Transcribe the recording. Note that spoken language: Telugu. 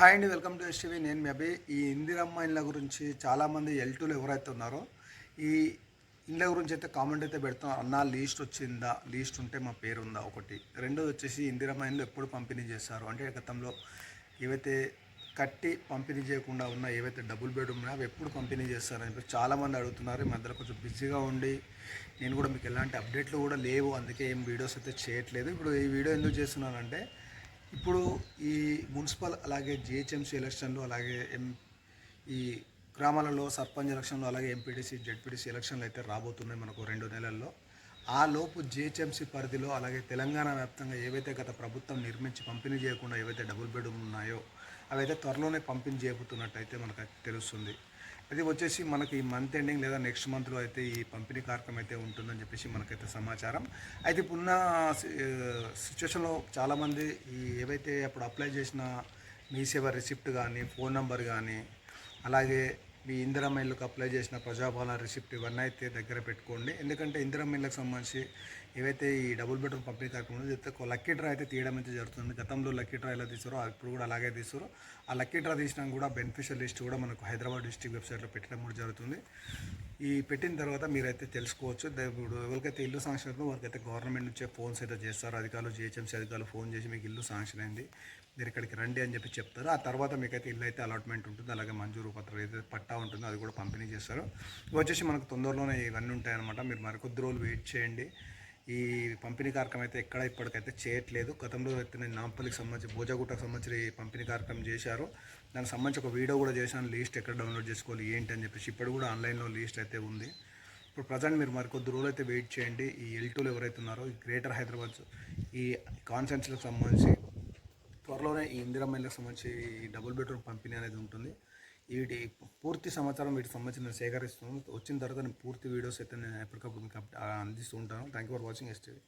హాయ్ అండి వెల్కమ్ టు ఎస్టీవీ. నేను మీ అభి. ఈ ఇందిరమ్మ ఇండ్ల గురించి చాలామంది ఎల్ టూలు ఎవరైతే ఉన్నారో ఈ ఇండ్ల గురించి అయితే కామెంట్ అయితే పెడతాం. అన్న లీస్ట్ వచ్చిందా? లీస్ట్ ఉంటే మా పేరు ఉందా ఒకటి. రెండోది వచ్చేసి ఇందిరమ్మ ఇండ్లు ఎప్పుడు పంపిణీ చేస్తారు అంటే గతంలో ఏవైతే కట్టి పంపిణీ చేయకుండా ఉన్న ఏవైతే డబుల్ బెడ్రూమ్ ఉన్నాయో అవి ఎప్పుడు పంపిణీ చేస్తారని చెప్పి చాలామంది అడుగుతున్నారు. ఈ మధ్యలో కొంచెం బిజీగా ఉండి నేను కూడా మీకు ఎలాంటి అప్డేట్లు కూడా లేవు. అందుకే ఏం వీడియోస్ అయితే చేయట్లేదు. ఇప్పుడు ఈ వీడియో ఎందుకు చేస్తున్నానంటే ఇప్పుడు ఈ మున్సిపల్ అలాగే జిహెచ్ఎంసీ ఎలక్షన్లు అలాగే ఎం ఈ గ్రామాలలో సర్పంచ్ ఎలక్షన్లు అలాగే ఎంపీటీసీ జెడ్పీటీసీ ఎలక్షన్లు అయితే రాబోతున్నాయి మనకు రెండు నెలల్లో. ఆ లోపు జిహెచ్ఎంసీ పరిధిలో అలాగే తెలంగాణ వ్యాప్తంగా ఏవైతే గత ప్రభుత్వం నిర్మించి పంపిణీ చేయకుండా ఏవైతే డబుల్ బెడ్రూమ్ ఉన్నాయో అవైతే త్వరలోనే పంపిణీ చేయబోతున్నట్టయితే మనకు అయితే అది వచ్చేసి మనకి ఈ మంత్ ఎండింగ్ లేదా నెక్స్ట్ మంత్లో అయితే ఈ పంపిణీ కార్యక్రమం అయితే ఉంటుందని చెప్పేసి మనకైతే సమాచారం. అయితే ఇప్పుడున్న సిచ్యువేషన్లో చాలామంది ఈ ఏవైతే అప్పుడు అప్లై చేసిన మీ సేవ రిసిప్ట్ కానీ ఫోన్ నెంబర్ కానీ అలాగే మీ ఇందిరమ్మ అప్లై చేసిన ప్రజాపాలన రిసిప్ట్ ఇవన్నీ అయితే దగ్గర పెట్టుకోండి. ఎందుకంటే ఇందిరమ్మ ఇళ్ళకి సంబంధించి ఏవైతే ఈ డబుల్ బెడ్రూమ్ పంపిణీ కార్యక్రమం అయితే ఒక లక్కీ డ్రా అయితే తీయడం అయితే జరుగుతుంది. గతంలో లక్కీ డ్రా ఎలా తీసారో ఇప్పుడు కూడా అలాగే తీసారు ఆ లక్కీ డ్రా తీసినా కూడా బెనిఫిషియల్ లిస్ట్ కూడా మనకు హైదరాబాద్ డిస్ట్రిక్ట్ వెబ్సైట్లో పెట్టడం కూడా జరుగుతుంది. ఈ పెట్టిన తర్వాత మీరైతే తెలుసుకోవచ్చు. ఇప్పుడు ఎవరికైతే ఇల్లు శాంక్షన్ అవుతుందో వారికైతే గవర్నమెంట్ నుంచే ఫోన్స్ అయితే చేస్తారు. అధికారులు జిహెచ్ఎంసీ అధికారులు ఫోన్ చేసి మీకు ఇల్లు శాంక్షన్ అయింది. మీరు ఇక్కడికి రండి అని చెప్పి చెప్తారు. ఆ తర్వాత మీకైతే ఇల్లు అయితే అలాట్మెంట్ ఉంటుంది. అలాగే మంజూరు పత్రం ఏదైతే పట్టా ఉంటుందో అది కూడా పంపిణీ చేస్తారు. వచ్చేసి మనకు తొందరలోనే ఇవన్నీ ఉంటాయన్నమాట. మీరు మరికొద్ది రోజులు వెయిట్ చేయండి. ఈ పంపిణీ కార్యక్రమం అయితే ఎక్కడ ఇప్పటికైతే చేయట్లేదు. గతంలో అయితే నేను నాంపల్లికి సంబంధించి భోజాగుట్టకు సంబంధించి పంపిణీ కార్యక్రమం చేశారు. దానికి సంబంధించి ఒక వీడియో కూడా చేశాను. లిస్ట్ ఎక్కడ డౌన్లోడ్ చేసుకోవాలి ఏంటి అని చెప్పేసి ఇప్పుడు కూడా ఆన్లైన్లో లిస్ట్ అయితే ఉంది. ఇప్పుడు ప్రజెంట్ మీరు మరికొద్ది రోజులు అయితే వెయిట్ చేయండి. ఈ ఎల్ టూలు ఎవరైతే ఉన్నారో ఈ గ్రేటర్ హైదరాబాద్ ఈ కాన్సెన్స్లకు సంబంధించి త్వరలోనే ఈ ఇందిరమ్మలకు సంబంధించి ఈ డబుల్ బెడ్రూమ్ పంపిణీ అనేది ఉంటుంది. వీటి పూర్తి సమాచారం వీటికి సంబంధించిన సేకరిస్తున్నాను. వచ్చిన తర్వాత నేను పూర్తి వీడియోస్ అయితే నేను ఎప్పటికప్పుడు మీకు అందిస్తూ ఉంటాను. Thank you for watching STV